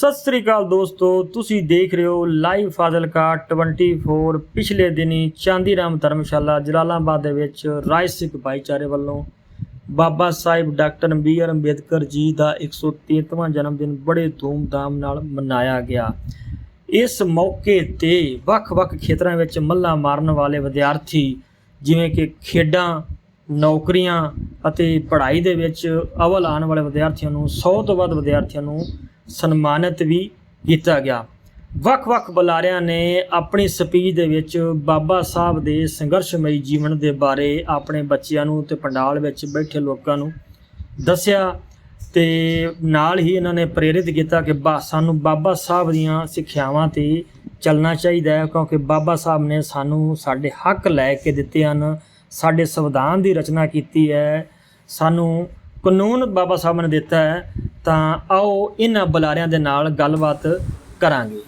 ਸਤਿ ਸ੍ਰੀ ਅਕਾਲ ਦੋਸਤੋ, ਤੁਸੀਂ ਦੇਖ ਰਹੇ ਹੋ ਲਾਈਵ ਫਾਜ਼ਿਲਕਾ 24 ਪਿਛਲੇ ਦਿਨੀ ਚਾਂਦੀਰਾਮ ਧਰਮਸ਼ਾਲਾ ਜਲਾਲਾਬਾਦ ਦੇ ਵਿੱਚ ਰਾਜ ਸਿੱਖ ਭਾਈਚਾਰੇ ਵੱਲੋਂ Baba Saheb doctor B R Ambedkar ji ਦਾ 133ਵਾਂ ਜਨਮ ਦਿਨ ਬੜੇ ਧੂਮਧਾਮ ਨਾਲ ਮਨਾਇਆ ਗਿਆ। ਇਸ ਮੌਕੇ ਤੇ ਵੱਖ-ਵੱਖ ਖੇਤਰਾਂ ਵਿੱਚ ਮੱਲਾ ਮਾਰਨ ਵਾਲੇ ਵਿਦਿਆਰਥੀ ਜਿਵੇਂ ਕਿ ਖੇਡਾਂ, ਨੌਕਰੀਆਂ ਅਤੇ ਪੜ੍ਹਾਈ ਦੇ ਵਿੱਚ ਅਵਲ ਆਉਣ ਵਾਲੇ ਵਿਦਿਆਰਥੀਆਂ ਨੂੰ 100 ਤੋਂ ਵੱਧ ਵਿਦਿਆਰਥੀਆਂ ਨੂੰ ਸਨਮਾਨਿਤ ਵੀ ਕੀਤਾ ਗਿਆ। ਵੱਖ-ਵੱਖ ਬੁਲਾਰਿਆਂ ਨੇ ਆਪਣੀ ਸਪੀਚ ਦੇ ਵਿੱਚ ਬਾਬਾ ਸਾਹਿਬ ਦੇ ਸੰਘਰਸ਼ਮਈ ਜੀਵਨ ਦੇ ਬਾਰੇ ਆਪਣੇ ਬੱਚਿਆਂ ਨੂੰ ਤੇ ਪੰਡਾਲ ਵਿੱਚ ਬੈਠੇ ਲੋਕਾਂ ਨੂੰ ਦੱਸਿਆ ਤੇ ਨਾਲ ਹੀ ਇਹਨਾਂ ਨੇ ਪ੍ਰੇਰਿਤ ਕੀਤਾ ਕਿ ਬਾ, ਸਾਨੂੰ ਬਾਬਾ ਸਾਹਿਬ ਦੀਆਂ ਸਿੱਖਿਆਵਾਂ ਤੇ ਚੱਲਣਾ ਚਾਹੀਦਾ ਹੈ ਕਿਉਂਕਿ ਬਾਬਾ ਸਾਹਿਬ ਨੇ ਸਾਨੂੰ ਸਾਡੇ ਹੱਕ ਲੈ ਕੇ ਦਿੱਤੇ ਹਨ, ਸਾਡੇ ਸੰਵਿਧਾਨ ਦੀ ਰਚਨਾ ਕੀਤੀ ਹੈ, ਸਾਨੂੰ ਕਾਨੂੰਨ ਬਾਬਾ ਸਾਹਿਬ ਨੇ ਦਿੱਤਾ ਹੈ, ਤਾਂ ਆਓ ਇਹਨਾਂ ਬੁਲਾਰਿਆਂ ਦੇ ਨਾਲ ਗੱਲਬਾਤ ਕਰਾਂਗੇ।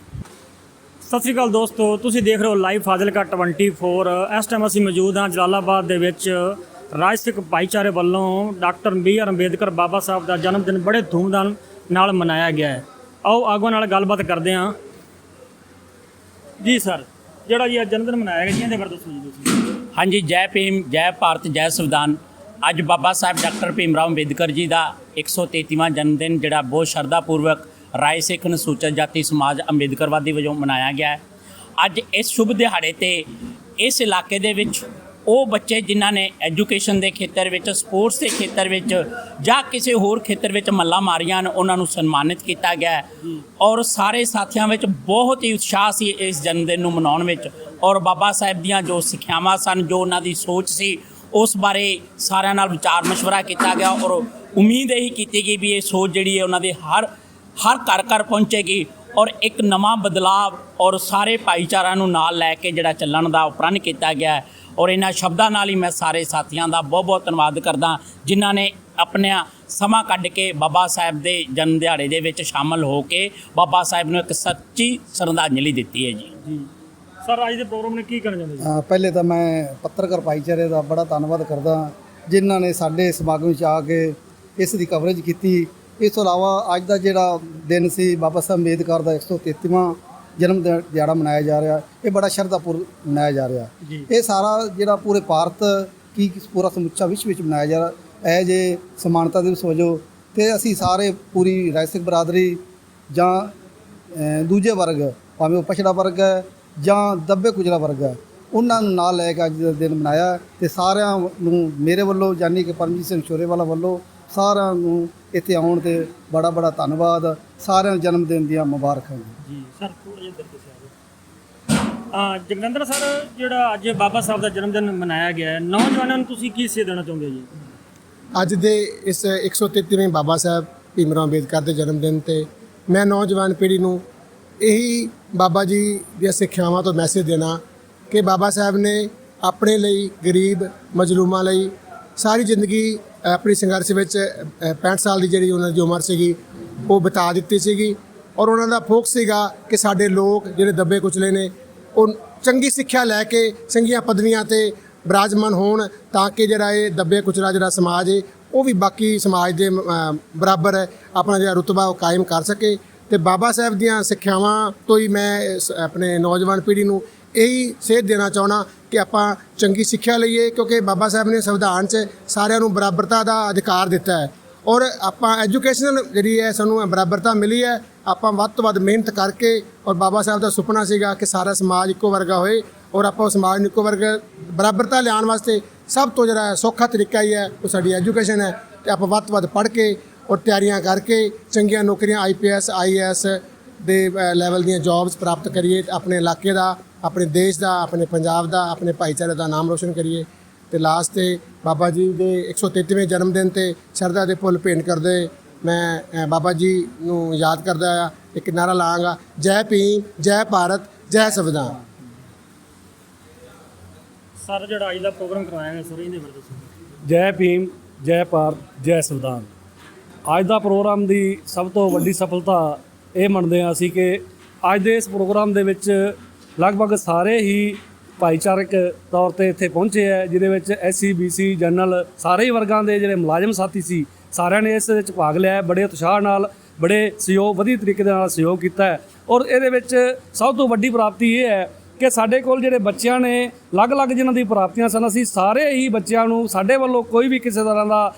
ਸਤਿ ਸ੍ਰੀ ਅਕਾਲ ਦੋਸਤੋ, ਤੁਸੀਂ ਦੇਖ ਰਹੇ ਹੋ ਲਾਈਵ ਫਾਜ਼ਿਲਕਾ 24 ਇਸ ਟਾਈਮ ਅਸੀਂ ਮੌਜੂਦ ਹਾਂ ਜਲਾਲਾਬਾਦ ਦੇ ਵਿੱਚ। ਰਾਜ ਸਿੱਖ ਭਾਈਚਾਰੇ ਵੱਲੋਂ doctor B R Ambedkar Baba Saheb ਦਾ ਜਨਮ ਦਿਨ ਬੜੇ ਧੂਮਧਾਮ ਨਾਲ ਮਨਾਇਆ ਗਿਆ ਹੈ। ਆਓ ਆਗੂਆਂ ਨਾਲ ਗੱਲਬਾਤ ਕਰਦੇ ਹਾਂ। ਜੀ ਸਰ, ਜਿਹੜਾ ਜੀ ਅੱਜ ਜਨਮ ਦਿਨ ਮਨਾਇਆ ਗਿਆ, ਜੀ ਇਹਦੇ ਬਾਰੇ ਦੱਸੋ ਜੀ ਤੁਸੀਂ। ਹਾਂਜੀ, ਜੈ ਭੀਮ, ਜੈ ਭਾਰਤ, ਜੈ ਸੰਵਿਧਾਨ। ਅੱਜ ਬਾਬਾ ਸਾਹਿਬ ਡਾਕਟਰ ਭੀਮ ਰਾਓ ਅੰਬੇਦਕਰ ਜੀ ਦਾ 133ਵਾਂ ਜਨਮ ਦਿਨ ਜਿਹੜਾ ਬਹੁਤ ਸ਼ਰਧਾ ਪੂਰਵਕ ਰਾਏ ਸਿੱਖ ਅਨੁਸੂਚਿਤ ਜਾਤੀ ਸਮਾਜ ਅੰਬੇਦਕਰਵਾਦੀ ਵਜੋਂ ਮਨਾਇਆ ਗਿਆ ਹੈ। ਅੱਜ ਇਸ ਸ਼ੁਭ ਦਿਹਾੜੇ ਤੇ ਇਸ ਇਲਾਕੇ ਦੇ ਵਿੱਚ ਉਹ ਬੱਚੇ ਜਿਨ੍ਹਾਂ ਨੇ ਐਜੂਕੇਸ਼ਨ ਦੇ ਖੇਤਰ ਵਿੱਚ, ਸਪੋਰਟਸ ਦੇ ਖੇਤਰ ਵਿੱਚ ਜਾਂ ਕਿਸੇ ਹੋਰ ਖੇਤਰ ਵਿੱਚ ਮੱਲਾ ਮਾਰੀਆਂ ਹਨ, ਉਹਨਾਂ ਨੂੰ ਸਨਮਾਨਿਤ ਕੀਤਾ ਗਿਆ ਔਰ ਸਾਰੇ ਸਾਥੀਆਂ ਵਿੱਚ ਬਹੁਤ ਹੀ ਉਤਸ਼ਾਹ ਸੀ ਇਸ ਜਨਮ ਦਿਨ ਨੂੰ ਮਨਾਉਣ ਵਿੱਚ। ਔਰ ਬਾਬਾ ਸਾਹਿਬ ਦੀਆਂ ਜੋ ਸਿੱਖਿਆਵਾਂ ਸਨ, ਜੋ ਉਹਨਾਂ ਦੀ ਸੋਚ ਸੀ ਉਸ ਬਾਰੇ ਸਾਰਿਆਂ ਨਾਲ ਵਿਚਾਰ ਮਸ਼ਵਰਾ ਕੀਤਾ ਗਿਆ ਔਰ ਉਮੀਦ ਇਹੀ ਕੀਤੀ ਗਈ ਵੀ ਇਹ ਸੋਚ ਜਿਹੜੀ ਹੈ ਉਹਨਾਂ ਦੇ ਹਰ ਹਰ ਘਰ ਘਰ ਪਹੁੰਚੇਗੀ ਔਰ ਇੱਕ ਨਵਾਂ ਬਦਲਾਵ ਔਰ ਸਾਰੇ ਭਾਈਚਾਰਿਆਂ ਨੂੰ ਨਾਲ ਲੈ ਕੇ ਜਿਹੜਾ ਚੱਲਣ ਦਾ ਉਪਰਨ ਕੀਤਾ ਗਿਆ ਹੈ। ਔਰ ਇਹਨਾਂ ਸ਼ਬਦਾਂ ਨਾਲ ਹੀ ਮੈਂ ਸਾਰੇ ਸਾਥੀਆਂ ਦਾ ਬਹੁਤ ਬਹੁਤ ਧੰਨਵਾਦ ਕਰਦਾ, ਜਿਨ੍ਹਾਂ ਨੇ ਆਪਣਾ ਸਮਾਂ ਕੱਢ ਕੇ ਬਾਬਾ ਸਾਹਿਬ ਦੇ ਜਨਮ ਦਿਹਾੜੇ ਦੇ ਵਿੱਚ ਸ਼ਾਮਲ ਹੋ ਕੇ ਬਾਬਾ ਸਾਹਿਬ ਨੂੰ ਇੱਕ ਸੱਚੀ ਸ਼ਰਧਾਂਜਲੀ ਦਿੱਤੀ ਹੈ ਜੀ। ਸਰ ਅੱਜ ਦੇ ਪ੍ਰੋਗਰਾਮ ਨੇ ਕੀ ਕਰਨਾ ਚਾਹੁੰਦੇ ਜੀ? ਪਹਿਲੇ ਤਾਂ ਮੈਂ ਪੱਤਰਕਾਰ ਭਾਈਚਾਰੇ ਦਾ ਬੜਾ ਧੰਨਵਾਦ ਕਰਦਾ ਜਿਨ੍ਹਾਂ ਨੇ ਸਾਡੇ ਸਮਾਗਮ ਵਿੱਚ ਆ ਕੇ ਇਸ ਦੀ ਕਵਰੇਜ ਕੀਤੀ। ਇਸ ਤੋਂ ਇਲਾਵਾ ਅੱਜ ਦਾ ਜਿਹੜਾ ਦਿਨ ਸੀ ਬਾਬਾ ਸਾਹਿਬ ਅੰਬੇਦਕਰ ਦਾ 133ਵਾਂ ਜਨਮ ਦਿਹਾੜਾ ਮਨਾਇਆ ਜਾ ਰਿਹਾ। ਇਹ ਬੜਾ ਸ਼ਰਧਾਪੂਰ ਮਨਾਇਆ ਜਾ ਰਿਹਾ। ਇਹ ਸਾਰਾ ਜਿਹੜਾ ਪੂਰੇ ਭਾਰਤ ਕੀ ਪੂਰਾ ਸਮੁੱਚਾ ਵਿਸ਼ਵ ਵਿੱਚ ਮਨਾਇਆ ਜਾ ਰਿਹਾ। ਇਹ ਜੇ ਸਮਾਨਤਾ ਦਿਵਸ ਵਜੋਂ ਤੇ ਅਸੀਂ ਸਾਰੇ ਪੂਰੀ ਰਾਜਸਿਕ ਬਰਾਦਰੀ ਜਾਂ ਦੂਜੇ ਵਰਗ ਭਾਵੇਂ ਉਹ ਪਛੜਾ ਵਰਗ ਹੈ ਜਾਂ ਦੱਬੇ ਕੁਚਲਾ ਵਰਗ ਹੈ ਉਹਨਾਂ ਨੂੰ ਨਾਲ ਲੈ ਕੇ ਅੱਜ ਦਾ ਦਿਨ ਮਨਾਇਆ ਤੇ ਸਾਰਿਆਂ ਨੂੰ ਮੇਰੇ ਵੱਲੋਂ ਯਾਨੀ ਕਿ ਪਰਮਜੀਤ ਸਿੰਘ ਸ਼ੋਰੇ ਵਾਲਾ ਵੱਲੋਂ ਸਾਰਿਆਂ ਨੂੰ ਇੱਥੇ ਆਉਣ ਤੇ ਬੜਾ ਬੜਾ ਧੰਨਵਾਦ। ਸਾਰਿਆਂ ਨੂੰ ਜਨਮ ਦਿਨ ਦੀਆਂ ਮੁਬਾਰਕਾਂ ਜੀ। ਸਰ ਥੋੜਾ ਜਿਹਾ ਆ ਜਗਨੰਦਰ ਸਰ ਜਿਹੜਾ ਅੱਜ ਬਾਬਾ ਸਾਹਿਬ ਦਾ ਜਨਮ ਦਿਨ ਮਨਾਇਆ ਗਿਆ ਹੈ ਨੌਜਵਾਨਾਂ ਨੂੰ ਤੁਸੀਂ ਕੀ ਸੇਧ ਦੇਣਾ ਚਾਹੁੰਦੇ ਹੋ ਜੀ? ਅੱਜ ਦੇ ਇਸ 133ਵੇਂ ਬਾਬਾ ਸਾਹਿਬ ਭੀਮਰਾਓ ਅੰਬੇਦਕਰ ਦੇ ਜਨਮ ਦਿਨ ਤੇ ਮੈਂ ਨੌਜਵਾਨ ਪੀੜ੍ਹੀ ਨੂੰ ਇਹੀ ਬਾਬਾ ਜੀ ਦੀਆਂ ਸਿੱਖਿਆਵਾਂ ਤੋਂ ਮੈਸੇਜ ਦੇਣਾ ਕਿ ਬਾਬਾ ਸਾਹਿਬ ਨੇ ਆਪਣੇ ਲਈ ਗਰੀਬ ਮਜਲੂਮਾਂ ਲਈ ਸਾਰੀ ਜ਼ਿੰਦਗੀ ਆਪਣੀ ਸੰਘਰਸ਼ ਵਿੱਚ ਅ, 65 ਸਾਲ ਦੀ ਜਿਹੜੀ ਉਹਨਾਂ ਦੀ ਉਮਰ ਸੀਗੀ ਉਹ ਬਿਤਾ ਦਿੱਤੀ ਸੀਗੀ। ਔਰ ਉਹਨਾਂ ਦਾ ਫੋਕਸ ਸੀਗਾ ਕਿ ਸਾਡੇ ਲੋਕ ਜਿਹੜੇ ਦੱਬੇ ਕੁਚਲੇ ਨੇ ਉਹ ਚੰਗੀ ਸਿੱਖਿਆ ਲੈ ਕੇ ਚੰਗੀਆਂ ਪਦਵੀਆਂ ਤੇ ਬਰਾਜਮਾਨ ਹੋਣ ਤਾਂ ਕਿ ਜਿਹੜਾ ਇਹ ਦੱਬੇ ਕੁਚਲਾ ਜਿਹੜਾ ਸਮਾਜ ਹੈ ਉਹ ਵੀ ਬਾਕੀ ਸਮਾਜ ਦੇ ਬਰਾਬਰ ਹੈ ਆਪਣਾ ਜਿਹੜਾ ਰੁਤਬਾ ਉਹ ਕਾਇਮ ਕਰ ਸਕੇ। ਤੇ ਬਾਬਾ ਸਾਹਿਬ ਦੀਆਂ ਸਿੱਖਿਆਵਾਂ ਤੋਂ ਹੀ ਮੈਂ ਆਪਣੇ ਨੌਜਵਾਨ ਪੀੜ੍ਹੀ ਨੂੰ ਇਹੀ ਸੇਧ ਦੇਣਾ ਚਾਹਣਾ ਕਿ ਆਪਾਂ ਚੰਗੀ ਸਿੱਖਿਆ ਲਈਏ, ਕਿਉਂਕਿ ਬਾਬਾ ਸਾਹਿਬ ਨੇ ਸੰਵਿਧਾਨ 'ਚ ਸਾਰਿਆਂ ਨੂੰ ਬਰਾਬਰਤਾ ਦਾ ਅਧਿਕਾਰ ਦਿੱਤਾ ਹੈ। ਔਰ ਆਪਾਂ ਐਜੂਕੇਸ਼ਨਲ ਜਿਹੜੀ ਹੈ, ਸਾਨੂੰ ਬਰਾਬਰਤਾ ਮਿਲੀ ਹੈ। ਆਪਾਂ ਵੱਧ ਤੋਂ ਵੱਧ ਮਿਹਨਤ ਕਰਕੇ ਔਰ ਬਾਬਾ ਸਾਹਿਬ ਦਾ ਸੁਪਨਾ ਸੀਗਾ ਕਿ ਸਾਰਾ ਸਮਾਜ ਇੱਕੋ ਵਰਗਾ ਹੋਏ ਔਰ ਆਪਾਂ ਉਸ ਸਮਾਜ ਨੂੰ ਇੱਕੋ ਵਰਗਾ ਬਰਾਬਰਤਾ ਲਿਆਉਣ ਵਾਸਤੇ ਸਭ ਤੋਂ ਜਿਹੜਾ ਸੌਖਾ ਤਰੀਕਾ ਹੀ ਹੈ, ਉਹ ਸਾਡੀ ਐਜੂਕੇਸ਼ਨ ਹੈ। ਤੇ ਆਪਾਂ ਵੱਧ ਤੋਂ ਵੱਧ ਪੜ੍ਹ ਕੇ ਔਰ ਤਿਆਰੀਆਂ ਕਰਕੇ ਚੰਗੀਆਂ ਨੌਕਰੀਆਂ ਆਈਪੀਐਸ ਆਈਏਐਸ ਦੇ ਲੈਵਲ ਦੀਆਂ ਜੌਬਸ ਪ੍ਰਾਪਤ ਕਰੀਏ ਆਪਣੇ ਇਲਾਕੇ ਦਾ ਆਪਣੇ ਦੇਸ਼ ਦਾ ਆਪਣੇ ਪੰਜਾਬ ਦਾ ਆਪਣੇ ਭਾਈਚਾਰੇ ਦਾ ਨਾਮ ਰੋਸ਼ਨ ਕਰੀਏ। ਤੇ ਲਾਸਟ ਤੇ ਬਾਬਾ ਜੀ ਦੇ 133ਵੇਂ ਜਨਮ ਦਿਨ ਤੇ ਸ਼ਰਧਾ ਦੇ ਫੁੱਲ ਭੇਂਟ ਕਰਦੇ ਮੈਂ ਬਾਬਾ ਜੀ ਨੂੰ ਯਾਦ ਕਰਦਾ ਆ ਇੱਕ ਨਾਰਾ ਲਾਂਗਾ ਜੈ ਭੀਮ ਜੈ ਭਾਰਤ ਜੈ ਸੰਵਿਧਾਨ। ਸਰ ਜਿਹੜਾ ਅੱਜ ਦਾ ਪ੍ਰੋਗਰਾਮ ਕਰਵਾਇਆ ਗਿਆ ਸਰ ਇਹਦੇ ਬਾਰੇ ਦੱਸੋ। ਜੈ ਭੀਮ ਜੈ ਭਾਰਤ ਜੈ ਸੰਵਿਧਾਨ। ਅੱਜ ਦਾ ਪ੍ਰੋਗਰਾਮ ਦੀ ਸਭ ਤੋਂ ਵੱਡੀ ਸਫਲਤਾ ਇਹ ਮੰਨਦੇ ਹਾਂ ਅਸੀਂ ਕਿ ਅੱਜ ਦੇ ਇਸ ਪ੍ਰੋਗਰਾਮ ਦੇ ਵਿੱਚ ਲਗਭਗ ਸਾਰੇ ਹੀ ਭਾਈਚਾਰਕ ਤੌਰ ਤੇ ਇੱਥੇ ਪਹੁੰਚੇ ਹੈ, ਜਿਹਦੇ ਵਿੱਚ ਐਸਸੀ ਬੀਸੀ ਜਨਰਲ ਸਾਰੇ ਹੀ ਵਰਗਾਂ ਦੇ ਜਿਹੜੇ ਮੁਲਾਜ਼ਮ ਸਾਥੀ ਸੀ, ਸਾਰਿਆਂ ਨੇ ਇਸ ਵਿੱਚ ਭਾਗ ਲਿਆ ਬੜੇ ਉਤਸ਼ਾਹ ਨਾਲ, ਬੜੇ ਸਹਿਯੋਗ, ਵਧੀਆ ਤਰੀਕੇ ਦੇ ਨਾਲ ਸਹਿਯੋਗ ਕੀਤਾ ਔਰ ਇਹਦੇ ਵਿੱਚ ਸਭ ਤੋਂ ਵੱਡੀ ਪ੍ਰਾਪਤੀ ਇਹ ਹੈ ਕਿ ਸਾਡੇ ਕੋਲ ਜਿਹੜੇ ਬੱਚਿਆਂ ਨੇ ਅਲੱਗ-ਅਲੱਗ ਜਿਨ੍ਹਾਂ ਦੀ ਪ੍ਰਾਪਤੀਆਂ ਸਨ, ਅਸੀਂ ਸਾਰੇ ਹੀ ਬੱਚਿਆਂ ਨੂੰ ਸਾਡੇ ਵੱਲੋਂ ਕੋਈ ਵੀ ਕਿਸੇ ਤਰ੍ਹਾਂ ਦਾ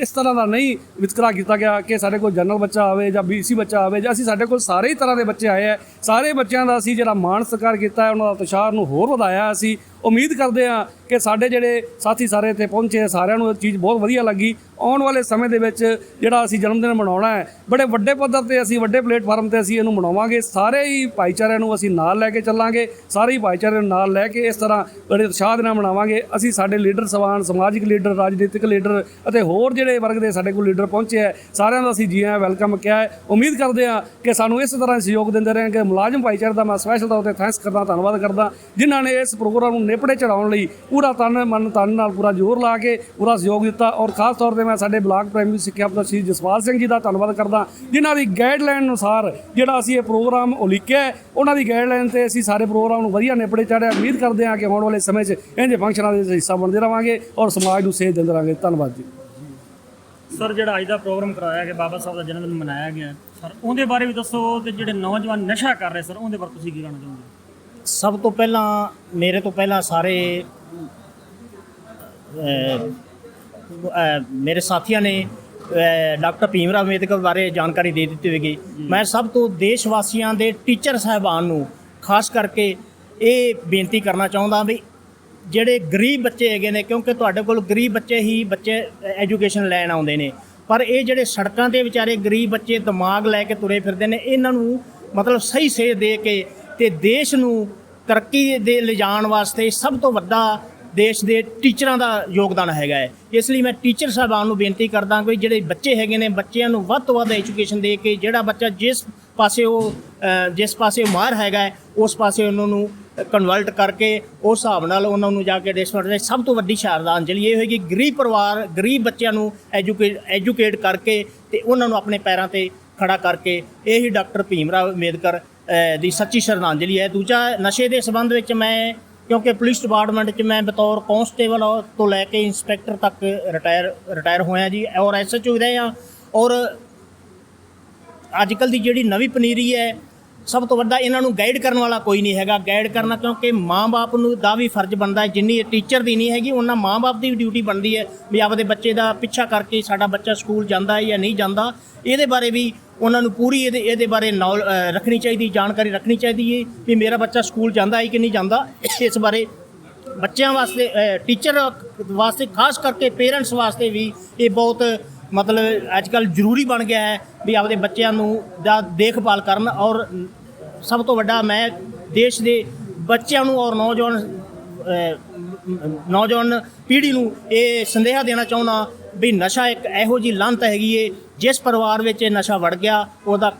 ਇਸ ਤਰ੍ਹਾਂ ਦਾ ਨਹੀਂ ਵਿਤਕਰਾ ਕੀਤਾ ਗਿਆ ਕਿ ਸਾਡੇ ਕੋਲ ਜਨਰਲ ਬੱਚਾ ਆਵੇ ਜਾਂ ਬੀਸੀ ਬੱਚਾ ਆਵੇ, ਜਾਂ ਅਸੀਂ ਸਾਡੇ ਕੋਲ ਸਾਰੇ ਹੀ ਤਰ੍ਹਾਂ ਦੇ ਬੱਚੇ ਆਏ ਆ ਸਾਰੇ ਬੱਚਿਆਂ ਦਾ ਅਸੀਂ ਜਿਹੜਾ ਮਾਣ ਸਤਿਕਾਰ ਕੀਤਾ ਹੈ, ਉਹਨਾਂ ਦਾ ਉਤਸ਼ਾਹ ਨੂੰ ਹੋਰ ਵਧਾਇਆ ਅਸੀਂ। ਉਮੀਦ ਕਰਦੇ ਹਾਂ ਕਿ ਸਾਡੇ ਜਿਹੜੇ ਸਾਥੀ ਸਾਰੇ ਇੱਥੇ ਪਹੁੰਚੇ ਸਾਰਿਆਂ ਨੂੰ ਇਹ ਚੀਜ਼ ਬਹੁਤ ਵਧੀਆ ਲੱਗੀ। ਆਉਣ ਵਾਲੇ ਸਮੇਂ ਦੇ ਵਿੱਚ ਜਿਹੜਾ ਅਸੀਂ ਜਨਮ ਦਿਨ ਮਨਾਉਣਾ ਹੈ, ਬੜੇ ਵੱਡੇ ਪੱਧਰ ਤੇ ਅਸੀਂ, ਵੱਡੇ ਪਲੇਟਫਾਰਮ ਤੇ ਅਸੀਂ ਇਹਨੂੰ ਮਨਾਵਾਂਗੇ। ਸਾਰੇ ਹੀ ਭਾਈਚਾਰਿਆਂ ਨੂੰ ਅਸੀਂ ਨਾਲ ਲੈ ਕੇ ਚੱਲਾਂਗੇ। ਸਾਰੇ ਹੀ ਭਾਈਚਾਰਿਆਂ ਨੂੰ ਨਾਲ ਲੈ ਕੇ ਇਸ ਤਰ੍ਹਾਂ ਬੜੇ ਉਤਸ਼ਾਹ ਦੇ ਨਾਲ ਮਨਾਵਾਂਗੇ। ਅਸੀਂ ਸਾਡੇ ਲੀਡਰ ਸਵਾਨ, ਸਮਾਜਿਕ ਲੀਡਰ, ਰਾਜਨੀਤਿਕ ਲੀਡਰ ਅਤੇ ਹੋਰ ਜਿਹੜੇ ਵਰਗ ਦੇ ਸਾਡੇ ਕੋਲ ਲੀਡਰ ਪਹੁੰਚੇ ਹੈ, ਸਾਰਿਆਂ ਦਾ ਅਸੀਂ ਜੀ ਆਇਆਂ ਵੈਲਕਮ ਕਿਹਾ ਹੈ। ਉਮੀਦ ਕਰਦੇ ਹਾਂ ਕਿ ਸਾਨੂੰ ਇਸ ਤਰ੍ਹਾਂ ਸਹਿਯੋਗ ਦਿੰਦੇ ਰਹਿਣਗੇ। ਮੁਲਾਜ਼ਮ ਭਾਈਚਾਰੇ ਦਾ ਮੈਂ ਸਪੈਸ਼ਲ ਤੌਰ ਤੇ ਥੈਂਕਸ ਕਰਦਾ, ਧੰਨਵਾਦ ਕਰਦਾ। ਜਿਨ੍ਹਾਂ ਨੇ ਇਸ ਪ੍ਰੋਗਰਾਮ ਨੂੰ ਨੇਪੜੇ ਚੜਾਉਣ ਲਈ ਪੂਰਾ ਤਨ ਮਨ ਤਨ ਨਾਲ ਪੂਰਾ ਜ਼ੋਰ ਲਾ ਕੇ ਪੂਰਾ ਸਹਿਯੋਗ ਦਿੱਤਾ ਔਰ ਖਾਸ ਤੌਰ ਤੇ ਮੈਂ ਸਾਡੇ ਬਲਾਕ ਪ੍ਰਾਇਮਰੀ ਸਿੱਖਿਆ ਅਫਸਰ ਸ਼੍ਰੀ ਜਸਪਾਲ ਸਿੰਘ ਜੀ ਦਾ ਧੰਨਵਾਦ ਕਰਦਾ, ਜਿਨ੍ਹਾਂ ਦੀ ਗਾਈਡਲਾਈਨ ਅਨੁਸਾਰ ਜਿਹੜਾ ਅਸੀਂ ਇਹ ਪ੍ਰੋਗਰਾਮ ਉਲੀਕਿਆ ਉਹਨਾਂ ਦੀ ਗਾਈਡਲਾਈਨ ਤੇ ਅਸੀਂ ਸਾਰੇ ਪ੍ਰੋਗਰਾਮ ਨੂੰ ਵਧੀਆ ਨੇਪੜੇ ਚਾੜਿਆ ਉਮੀਦ ਕਰਦੇ ਹਾਂ ਕਿ ਆਉਣ ਵਾਲੇ ਸਮੇਂ 'ਚ ਇੰਝ ਫੰਕਸ਼ਨਾਂ ਦੇ ਹਿੱਸਾ ਬਣਦੇ ਰਵਾਂਗੇ ਔਰ ਸਮਾਜ ਨੂੰ ਸੇਧ ਦਿੰਦੇ ਰਹਾਂਗੇ। ਧੰਨਵਾਦ ਜੀ। ਸਰ, ਜਿਹੜਾ ਅੱਜ ਦਾ ਪ੍ਰੋਗਰਾਮ ਕਰਾਇਆ ਗਿਆ, ਬਾਬਾ ਸਾਹਿਬ ਦਾ ਜਨਮ ਦਿਨ ਮਨਾਇਆ ਗਿਆ, ਸਰ, ਉਹਦੇ ਬਾਰੇ ਵੀ ਦੱਸੋ ਤੇ ਜਿਹੜੇ ਨੌਜਵਾਨ ਨਸ਼ਾ ਕਰ ਰਹੇ, ਸਰ, ਉਹਦੇ ਬਾਰੇ ਤੁਸੀਂ ਕੀ ਕਹਿਣਾ ਚਾਹੁੰਦੇ ਸਭ ਤੋਂ ਪਹਿਲਾਂ ਮੇਰੇ ਤੋਂ ਪਹਿਲਾਂ ਸਾਰੇ ਮੇਰੇ ਸਾਥੀਆਂ ਨੇ ਡਾਕਟਰ ਭੀਮ ਰਾਵ ਅੰਬੇਦਕਰ ਬਾਰੇ ਜਾਣਕਾਰੀ ਦੇ ਦਿੱਤੀ ਹੋਵੇਗੀ। ਮੈਂ ਸਭ ਤੋਂ ਦੇਸ਼ ਵਾਸੀਆਂ ਦੇ ਟੀਚਰ ਸਾਹਿਬਾਨ ਨੂੰ ਖਾਸ ਕਰਕੇ ਇਹ ਬੇਨਤੀ ਕਰਨਾ ਚਾਹੁੰਦਾ ਵੀ ਜਿਹੜੇ ਗਰੀਬ ਬੱਚੇ ਹੈਗੇ ਨੇ ਕਿਉਂਕਿ ਤੁਹਾਡੇ ਕੋਲ ਗਰੀਬ ਬੱਚੇ ਹੀ ਬੱਚੇ ਐਜੂਕੇਸ਼ਨ ਲੈਣ ਆਉਂਦੇ ਨੇ। ਪਰ ਇਹ ਜਿਹੜੇ ਸੜਕਾਂ ਤੇ ਵਿਚਾਰੇ ਗਰੀਬ ਬੱਚੇ ਦਿਮਾਗ ਲੈ ਕੇ ਤੁਰੇ ਫਿਰਦੇ ਨੇ ਇਹਨਾਂ ਨੂੰ ਮਤਲਬ ਸਹੀ ਸੇਧ ਦੇ ਕੇ ਤੇ ਦੇਸ਼ ਨੂੰ ਤਰੱਕੀ ਦੇ ਲਿਜਾਣ ਵਾਸਤੇ ਸਭ ਤੋਂ ਵੱਡਾ ਦੇਸ਼ ਦੇ ਟੀਚਰਾਂ ਦਾ ਯੋਗਦਾਨ ਹੈਗਾ ਹੈ। ਇਸ ਲਈ ਮੈਂ ਟੀਚਰ ਸਾਹਿਬਾਨ ਨੂੰ ਬੇਨਤੀ ਕਰਦਾ ਕਿ ਜਿਹੜੇ ਬੱਚੇ ਹੈਗੇ ਨੇ, ਬੱਚਿਆਂ ਨੂੰ ਵੱਧ ਤੋਂ ਵੱਧ ਐਜੂਕੇਸ਼ਨ ਦੇ ਕੇ ਜਿਹੜਾ ਬੱਚਾ ਜਿਸ ਪਾਸੇ ਉਹ ਜਿਸ ਪਾਸੇ ਉਹ ਮਾਹਰ ਹੈਗਾ ਉਸ ਪਾਸੇ ਉਹਨਾਂ ਨੂੰ ਕਨਵਰਟ ਕਰਕੇ ਉਸ ਹਿਸਾਬ ਨਾਲ ਉਹਨਾਂ ਨੂੰ ਜਾ ਕੇ ਡਿਸਪੈਂਸਰੀ ਦੇ ਸਭ ਤੋਂ ਵੱਡੀ ਸ਼ਰਧਾਂਜਲੀ ਇਹ ਹੋਏਗੀ। ਗਰੀਬ ਪਰਿਵਾਰ, ਗਰੀਬ ਬੱਚਿਆਂ ਨੂੰ ਐਜੂਕੇਟ ਐਜੂਕੇਟ ਕਰਕੇ ਤੇ ਉਹਨਾਂ ਨੂੰ ਆਪਣੇ ਪੈਰਾਂ ਤੇ ਖੜਾ ਕਰਕੇ ਇਹੀ ਡਾਕਟਰ ਭੀਮ ਰਾਵ ਅੰਬੇਦਕਰ ਦੀ ਸੱਚੀ ਸ਼ਰਧਾਂਜਲੀ ਹੈ। ਦੂਜਾ, ਨਸ਼ੇ ਦੇ ਸੰਬੰਧ ਵਿੱਚ ਮੈਂ, ਕਿਉਂਕਿ ਪੁਲਿਸ ਡਿਪਾਰਟਮੈਂਟ 'ਚ ਮੈਂ ਬਤੌਰ ਕਾਂਸਟੇਬਲ ਤੋਂ ਲੈ ਕੇ ਇੰਸਪੈਕਟਰ ਤੱਕ ਰਿਟਾਇਰ ਰਿਟਾਇਰ ਹੋਇਆ ਜੀ। ਔਰ ਐਸਐਚਓ ਰਹੇ ਆ। ਔਰ ਅੱਜ ਕੱਲ ਦੀ ਜਿਹੜੀ ਨਵੀਂ ਪਨੀਰੀ ਹੈ, ਸਭ ਤੋਂ ਵੱਡਾ ਇਹਨਾਂ ਨੂੰ ਗਾਈਡ ਕਰਨ ਵਾਲਾ ਕੋਈ ਨਹੀਂ ਹੈਗਾ। ਗਾਈਡ ਕਰਨਾ ਕਿਉਂਕਿ ਮਾਂ-ਬਾਪ ਨੂੰ ਦਾ ਵੀ ਫਰਜ਼ ਬਣਦਾ ਹੈ। ਜਿੰਨੀ ਟੀਚਰ ਦੀ ਨਹੀਂ ਹੈਗੀ, ਉਹਨਾਂ ਮਾਂ-ਬਾਪ ਦੀ ਵੀ ਡਿਊਟੀ ਬਣਦੀ ਹੈ। ਵੀ ਆਪਦੇ ਬੱਚੇ ਦਾ ਪਿੱਛਾ ਕਰਕੇ ਸਾਡਾ ਬੱਚਾ ਸਕੂਲ ਜਾਂਦਾ ਹੈ ਜਾਂ ਨਹੀਂ ਜਾਂਦਾ। ਇਹਦੇ ਬਾਰੇ ਵੀ ਉਹਨਾਂ ਨੂੰ ਪੂਰੀ ਇਹਦੇ ਇਹਦੇ ਬਾਰੇ ਨੌਲ ਰੱਖਣੀ ਚਾਹੀਦੀ, ਜਾਣਕਾਰੀ ਰੱਖਣੀ ਚਾਹੀਦੀ ਹੈ ਵੀ ਮੇਰਾ ਬੱਚਾ ਸਕੂਲ ਜਾਂਦਾ ਹੈ ਕਿ ਨਹੀਂ ਜਾਂਦਾ। ਇਸ ਬਾਰੇ ਬੱਚਿਆਂ ਵਾਸਤੇ ਟੀਚਰ ਵਾਸਤੇ, ਖਾਸ ਕਰਕੇ ਪੇਰੈਂਟਸ ਵਾਸਤੇ ਵੀ ਇਹ ਬਹੁਤ, ਮਤਲਬ ਅੱਜ ਕੱਲ ਜ਼ਰੂਰੀ ਬਣ ਗਿਆ ਹੈ ਵੀ ਆਪਦੇ ਬੱਚਿਆਂ ਨੂੰ ਦਾ ਦੇਖਭਾਲ ਕਰਨ ਔਰ ਸਭ ਤੋਂ ਵੱਡਾ ਮੈਂ ਦੇਸ਼ ਦੇ ਬੱਚਿਆਂ ਨੂੰ ਔਰ ਨੌਜਵਾਨ ਨੌਜਵਾਨ ਪੀੜ੍ਹੀ ਨੂੰ ਇਹ ਸੰਦੇਹਾ ਦੇਣਾ ਚਾਹੁੰਦਾ ਵੀ ਨਸ਼ਾ ਇੱਕ ਇਹੋ ਜੀ ਲੰਤ ਹੈਗੀ ਏ ਜਿਸ ਪਰਿਵਾਰ ਵਿੱਚ ਇਹ ਨਸ਼ਾ ਵੜ ਗਿਆ, ਉਹਦਾ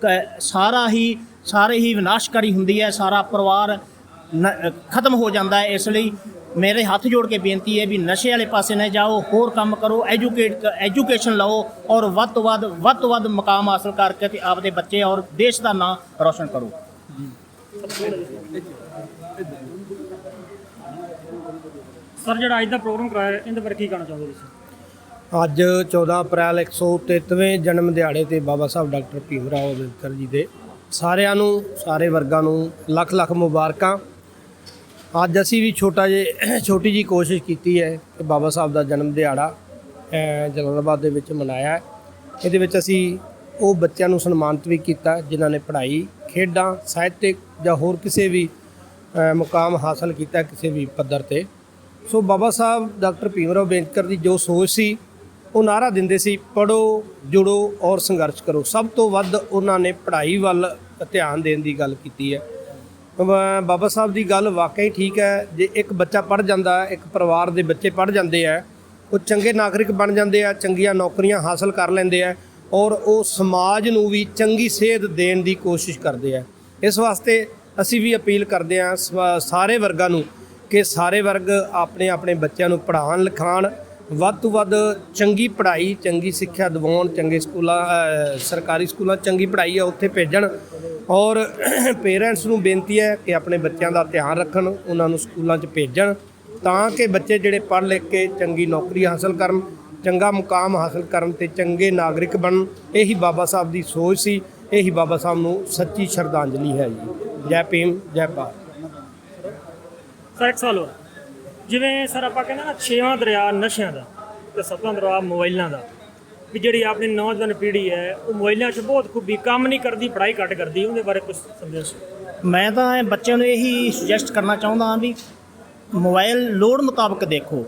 ਕ- ਸਾਰਾ ਹੀ, ਸਾਰੇ ਹੀ ਵਿਨਾਸ਼ਕਾਰੀ ਹੁੰਦੀ ਹੈ, ਸਾਰਾ ਪਰਿਵਾਰ ਨ- ਖਤਮ ਹੋ ਜਾਂਦਾ ਹੈ। ਇਸ ਲਈ ਮੇਰੇ ਹੱਥ ਜੋੜ ਕੇ ਬੇਨਤੀ ਹੈ ਵੀ ਨਸ਼ੇ ਵਾਲੇ ਪਾਸੇ ਨਾ ਜਾਓ, ਹੋਰ ਕੰਮ ਕਰੋ ਐਜੂਕੇਟ ਐਜੂਕੇਸ਼ਨ ਲਓ ਔਰ ਵੱਧ ਤੋਂ ਵੱਧ ਵੱਧ ਤੋਂ ਵੱਧ ਮਕਾਮ ਹਾਸਲ ਕਰਕੇ ਤੇ ਆਪਦੇ ਬੱਚੇ ਔਰ ਦੇਸ਼ ਦਾ ਨਾਂ ਰੌਸ਼ਨ ਕਰੋ। ਸਰ, ਜਿਹੜਾ ਅੱਜ ਦਾ ਪ੍ਰੋਗਰਾਮ ਕਰਾਇਆ, ਇਹਦੇ ਬਾਰੇ ਕੀ ਕਹਿਣਾ ਚਾਹੁੰਦੇ ਤੁਸੀਂ? ਅੱਜ 14 ਅਪ੍ਰੈਲ 133ਵੇਂ ਜਨਮ ਦਿਹਾੜੇ ਤੇ ਬਾਬਾ ਸਾਹਿਬ ਡਾਕਟਰ ਭੀਮ ਰਾਓ ਅੰਬੇਦਕਰ ਜੀ ਦੇ ਸਾਰਿਆਂ ਨੂੰ, ਸਾਰੇ ਵਰਗਾਂ ਨੂੰ ਲੱਖ ਲੱਖ ਮੁਬਾਰਕਾਂ। ਅੱਜ ਅਸੀਂ ਵੀ ਛੋਟਾ ਜੇ, ਛੋਟੀ ਜੀ ਕੋਸ਼ਿਸ਼ ਕੀਤੀ ਹੈ ਕਿ ਬਾਬਾ ਸਾਹਿਬ ਦਾ ਜਨਮ ਦਿਹਾੜਾ ਜਲਾਲਾਬਾਦ ਦੇ ਵਿੱਚ ਮਨਾਇਆ ਇਹਦੇ ਵਿੱਚ ਅਸੀਂ ਉਹ ਬੱਚਿਆਂ ਨੂੰ ਸਨਮਾਨਿਤ ਵੀ ਕੀਤਾ, ਜਿਨ੍ਹਾਂ ਨੇ ਪੜ੍ਹਾਈ, ਖੇਡਾਂ, ਸਾਹਿਤਿਕ ਜਾਂ ਹੋਰ ਕਿਸੇ ਵੀ ਮੁਕਾਮ ਹਾਸਲ ਕੀਤਾ ਕਿਸੇ ਵੀ ਪੱਧਰ ਤੇ। ਸੋ ਬਾਬਾ ਸਾਹਿਬ, ਡਾਕਟਰ ਭੀਮ ਰਾਓ ਅੰਬੇਦਕਰ ਦੀ ਜੋ ਸੋਚ ਸੀ ਉਹ ਨਾਰਾ ਦਿੰਦੇ ਸੀ ਪੜੋ ਜੁੜੋ ਔਰ ਸੰਘਰਸ਼ ਕਰੋ। ਸਭ ਤੋਂ ਵੱਧ ਉਹਨਾਂ ਨੇ ਪੜ੍ਹਾਈ ਵੱਲ ਧਿਆਨ ਦੇਣ ਦੀ ਗੱਲ ਕੀਤੀ ਹੈ। ਬ- ਬਾਬਾ ਸਾਹਿਬ ਦੀ ਗੱਲ ਵਾਕਈ ਠੀਕ ਹੈ, ਜੇ ਇੱਕ ਬੱਚਾ ਪੜ ਜਾਂਦਾ, ਇੱਕ ਪਰਿਵਾਰ ਦੇ ਬੱਚੇ ਪੜ ਜਾਂਦੇ ਆ ਉਹ ਚੰਗੇ ਨਾਗਰਿਕ ਬਣ ਜਾਂਦੇ ਆ ਚੰਗੀਆਂ ਨੌਕਰੀਆਂ ਹਾਸਲ ਕਰ ਲੈਂਦੇ ਆ ਔਰ ਉਹ ਸਮਾਜ ਨੂੰ ਵੀ ਚੰਗੀ ਸੇਧ ਦੇਣ ਦੀ ਕੋਸ਼ਿਸ਼ ਕਰਦੇ ਆ ਇਸ ਵਾਸਤੇ ਅਸੀਂ ਵੀ ਅਪੀਲ ਕਰਦੇ ਆ ਸਾਰੇ ਵਰਗਾਂ ਨੂੰ ਕਿ ਸਾਰੇ ਵਰਗ ਆਪਣੇ ਆਪਣੇ ਬੱਚਿਆਂ ਨੂੰ ਪੜ੍ਹਾਉਣ, ਲਿਖਾਉਣ ਵੱਧ ਤੋਂ ਵੱਧ ਚੰਗੀ ਪੜ੍ਹਾਈ, ਚੰਗੀ ਸਿੱਖਿਆ ਦਿਵਾਉਣ, ਚੰਗੇ ਸਕੂਲਾਂ ਸਰਕਾਰੀ ਸਕੂਲਾਂ ਚੰਗੀ ਪੜ੍ਹਾਈ ਆ, ਉੱਥੇ ਭੇਜਣ। ਔਰ ਪੇਰੈਂਟਸ ਨੂੰ ਬੇਨਤੀ ਹੈ ਕਿ ਆਪਣੇ ਬੱਚਿਆਂ ਦਾ ਧਿਆਨ ਰੱਖਣ, ਉਹਨਾਂ ਨੂੰ ਸਕੂਲਾਂ 'ਚ ਭੇਜਣ, ਤਾਂ ਕਿ ਬੱਚੇ ਜਿਹੜੇ ਪੜ੍ਹ ਲਿਖ ਕੇ ਚੰਗੀ ਨੌਕਰੀ ਹਾਸਲ ਕਰਨ, ਚੰਗਾ ਮੁਕਾਮ ਹਾਸਲ ਕਰਨ ਤੇ ਚੰਗੇ ਨਾਗਰਿਕ ਬਣਨ। ਇਹੀ ਬਾਬਾ ਸਾਹਿਬ ਦੀ ਸੋਚ ਸੀ, ਇਹੀ ਬਾਬਾ ਸਾਹਿਬ ਨੂੰ ਸੱਚੀ ਸ਼ਰਧਾਂਜਲੀ ਹੈ ਜੀ। ਜੈ ਭੀਮ, ਜੈ ਭਾਰਤ। ਸਰ, ਇੱਕ ਸਵਾਲ ਹੋਰ। ਜਿਵੇਂ ਸਰ ਆਪਾਂ ਕਹਿੰਦੇ ਨਾ ਛੇਵਾਂ ਦਰਿਆ ਨਸ਼ਿਆਂ ਦਾ ਤੇ ਸੱਤਵਾਂ ਦਰਿਆ ਮੋਬਾਈਲਾਂ ਦਾ, ਵੀ ਜਿਹੜੀ ਆਪਣੀ ਨੌਜਵਾਨ ਪੀੜ੍ਹੀ ਹੈ, ਉਹ ਮੋਬਾਈਲਾਂ 'ਚ ਬਹੁਤ ਖੂਬੀ ਕੰਮ ਨਹੀਂ ਕਰਦੀ, ਪੜ੍ਹਾਈ ਘੱਟ ਕਰਦੀ, ਉਹਦੇ ਬਾਰੇ ਕੁਝ ਸੰਦੇਸ਼ ਮੈਂ ਤਾਂ ਇਹ ਬੱਚਿਆਂ ਨੂੰ ਇਹੀ ਸੁਜੈਸਟ ਕਰਨਾ ਚਾਹੁੰਦਾ ਹਾਂ ਵੀ ਮੋਬਾਈਲ ਲੋੜ ਮੁਤਾਬਕ ਦੇਖੋ,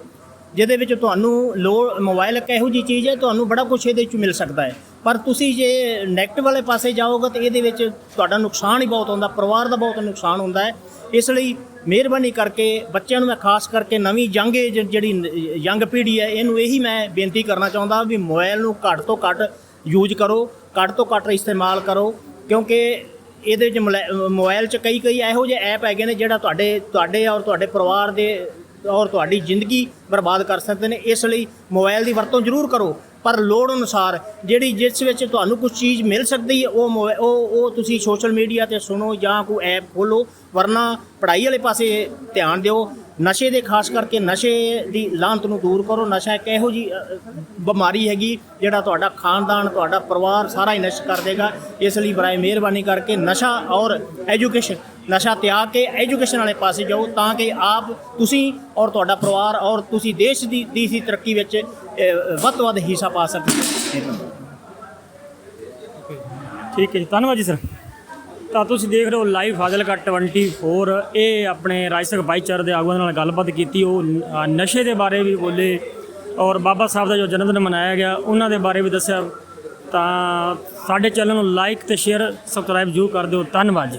ਜਿਹਦੇ ਵਿੱਚ ਤੁਹਾਨੂੰ ਲੋੜ, ਮੋਬਾਈਲ ਇੱਕ ਇਹੋ ਜੀ ਚੀਜ਼ ਹੈ, ਤੁਹਾਨੂੰ ਬੜਾ ਕੁਝ ਇਹਦੇ ਵਿੱਚ ਮਿਲ ਸਕਦਾ ਹੈ। ਪਰ ਤੁਸੀਂ ਜੇ ਨੈਗੇਟਿਵ ਵਾਲੇ ਪਾਸੇ ਜਾਓਗੇ ਤਾਂ ਇਹਦੇ ਵਿੱਚ ਤੁਹਾਡਾ ਨੁਕਸਾਨ ਹੀ ਬਹੁਤ ਹੁੰਦਾ, ਪਰਿਵਾਰ ਦਾ ਬਹੁਤ ਨੁਕਸਾਨ ਹੁੰਦਾ ਹੈ। ਇਸ ਲਈ ਮਿਹਰਬਾਨੀ ਕਰਕੇ ਬੱਚਿਆਂ ਨੂੰ ਮੈਂ ਖਾਸ ਕਰਕੇ ਨਵੀਂ ਯੰਗ ਏਜ ਜਿਹੜੀ ਯੰਗ ਪੀੜ੍ਹੀ ਹੈ, ਇਹਨੂੰ ਇਹੀ ਮੈਂ ਬੇਨਤੀ ਕਰਨਾ ਚਾਹੁੰਦਾ ਵੀ ਮੋਬਾਈਲ ਨੂੰ ਘੱਟ ਤੋਂ ਘੱਟ ਯੂਜ਼ ਕਰੋ, ਘੱਟ ਤੋਂ ਘੱਟ ਇਸਤੇਮਾਲ ਕਰੋ, ਕਿਉਂਕਿ ਇਹਦੇ ਵਿੱਚ ਮੋਲਾ- ਮੋਬਾਈਲ 'ਚ ਕਈ ਕਈ ਇਹੋ ਜਿਹੇ ਐਪ ਹੈਗੇ ਨੇ ਜਿਹੜਾ ਤੁਹਾਡੇ ਤੁਹਾਡੇ ਔਰ ਤੁਹਾਡੇ ਪਰਿਵਾਰ ਦੇ ਔਰ ਤੁਹਾਡੀ ਜ਼ਿੰਦਗੀ ਬਰਬਾਦ ਕਰ ਸਕਦੇ ਨੇ। ਇਸ ਲਈ ਮੋਬਾਈਲ ਦੀ ਵਰਤੋਂ ਜ਼ਰੂਰ ਕਰੋ। ਪਰ ਲੋੜ ਅਨੁਸਾਰ ਜਿਹੜੀ ਜਿਸ ਵਿੱਚ ਤੁਹਾਨੂੰ ਕੁਝ ਚੀਜ਼ ਮਿਲ ਸਕਦੀ ਹੈ, ਉਹ ਮੋਬਾ- ਉਹ ਉਹ ਤੁਸੀਂ ਸੋਸ਼ਲ ਮੀਡੀਆ ਤੇ ਸੁਣੋ ਜਾਂ ਕੋਈ ਐਪ ਖੋਲੋ ਵਰਨਾ ਪੜ੍ਹਾਈ ਵਾਲੇ ਪਾਸੇ ਧਿਆਨ ਦਿਓ। ਨਸ਼ੇ ਦੇ ਖਾਸ ਕਰਕੇ ਨਸ਼ੇ ਦੀ ਲਾਂਤ ਨੂੰ ਦੂਰ ਕਰੋ। ਨਸ਼ਾ ਇੱਕ ਇਹੋ ਜੀ ਬਿਮਾਰੀ ਹੈਗੀ ਜਿਹੜਾ ਤੁਹਾਡਾ ਖਾਨਦਾਨ, ਤੁਹਾਡਾ ਪਰਿਵਾਰ ਸਾਰਾ ਹੀ ਨਸ਼ਟ ਕਰ ਦੇਗਾ। ਇਸ ਲਈ ਬਰਾਏ ਮਿਹਰਬਾਨੀ ਕਰਕੇ ਨਸ਼ਾ ਔਰ ਐਜੂਕੇਸ਼ਨ ਨਸ਼ਾ ਤਿਆਗ ਕੇ ਐਜੂਕੇਸ਼ਨ ਵਾਲੇ ਪਾਸੇ ਜਾਓ ਤਾਂ ਕਿ ਆਪ ਤੁਸੀਂ ਔਰ ਤੁਹਾਡਾ ਪਰਿਵਾਰ ਔਰ ਤੁਸੀਂ ਦੇਸ਼ ਦੀ ਦੀ ਤਰੱਕੀ ਵਿੱਚ ਵੱਧ ਤੋਂ ਵੱਧ ਹਿੱਸਾ ਪਾ ਸਕੋ ਠੀਕ ਹੈ ਜੀ, ਧੰਨਵਾਦ ਜੀ, ਸਰ। ਤਾਂ ਤੁਸੀਂ ਦੇਖ ਰਹੇ ਹੋ ਲਾਈਵ ਫਾਜ਼ਿਲਕਾ 24 ਇਹ ਆਪਣੇ ਰਾਜਸਕ ਭਾਈਚਾਰੇ ਦੇ ਆਗੂਆਂ ਨਾਲ ਗੱਲਬਾਤ ਕੀਤੀ, ਉਹ ਨਸ਼ੇ ਦੇ ਬਾਰੇ ਵੀ ਬੋਲੇ ਔਰ ਬਾਬਾ ਸਾਹਿਬ ਦਾ ਜੋ ਜਨਮ ਦਿਨ ਮਨਾਇਆ ਗਿਆ, ਉਹਨਾਂ ਦੇ ਬਾਰੇ ਵੀ ਦੱਸਿਆ। ਤਾਂ ਸਾਡੇ ਚੈਨਲ ਨੂੰ ਲਾਈਕ ਤੇ ਸ਼ੇਅਰ ਸਬਸਕ੍ਰਾਈਬ ਜ਼ਰੂਰ ਕਰ ਦਿਓ। ਧੰਨਵਾਦ ਜੀ।